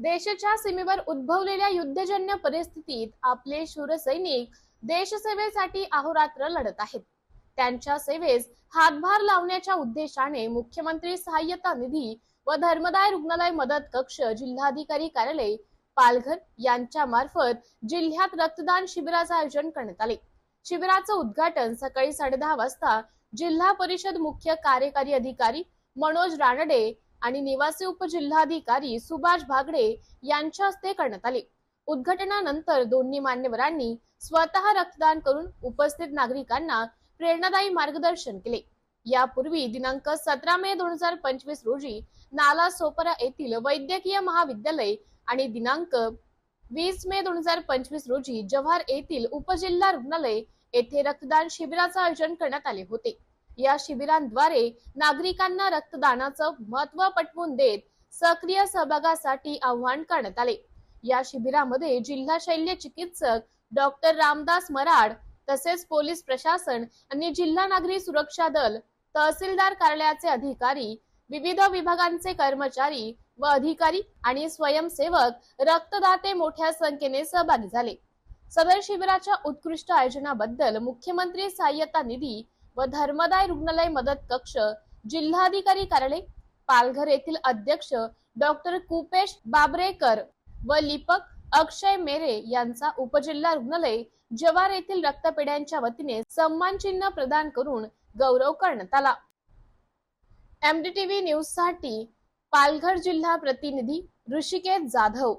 देशाच्या सीमेवर उद्भवलेल्या युद्धजन्य परिस्थितीत आपले शूर सैनिक देशसेवेसाठी अहोरात्र लढत आहेत. त्यांच्या सेवेस हातभार लावण्याच्या उद्देशाने मुख्यमंत्री सहाय्यता निधी व धर्मदाय रुग्णालय मदत कक्ष जिल्हाधिकारी कार्यालय पालघर यांच्या मार्फत जिल्ह्यात रक्तदान शिबिराचे आयोजन करण्यात आले. शिबिराचं उद्घाटन सकाळी साडेदहा वाजता जिल्हा परिषद मुख्य कार्यकारी अधिकारी मनोज रानडे आणि निवासी उपजिल्हाधिकारी सुभाष भागडे यांच्या हस्ते करण्यात आले. उद्घाटनानंतर दोन्ही मान्यवरांनी स्वतः रक्तदान करून उपस्थित नागरिकांना प्रेरणादायी मार्गदर्शन केले. यापूर्वी दिनांक सतरा मे दोन हजार पंचवीस रोजी नाला सोपरा येथील वैद्यकीय महाविद्यालय आणि दिनांक वीस मे दोन हजार पंचवीस रोजी जव्हार येथील उपजिल्हा रुग्णालय येथे रक्तदान शिबिराचं आयोजन करण्यात आले होते. या शिबिरांद्वारे नागरिकांना रक्तदानाचं महत्त्व पटवून देत सक्रिय सहभागासाठी आव्हान करण्यात आले. या शिबिरामध्ये जिल्हा शल्य चिकित्सक डॉक्टर रामदास मराड तसेच पोलीस प्रशासन आणि जिल्हा नागरी सुरक्षा दल तहसीलदार कार्यालयाचे अधिकारी विविध विभागांचे कर्मचारी व अधिकारी आणि स्वयंसेवक रक्तदाते मोठ्या संख्येने सहभागी झाले. सदर शिबिराच्या उत्कृष्ट आयोजनाबद्दल मुख्यमंत्री सहाय्यता निधी व धर्मदाय रुग्णालय मदत कक्ष जिल्हाधिकारी कार्यालय पालघर येथील अध्यक्ष डॉक्टर कुपेश बाबरेकर व लिपक अक्षय मेरे यांचा उपजिल्हा रुग्णालय जवार येथील रक्तपेढ्यांच्या वतीने सन्मान चिन्ह प्रदान करून गौरव करण्यात आला. एमडीटीव्ही न्यूजसाठी पालघर जिल्हा प्रतिनिधी ऋषिकेश जाधव.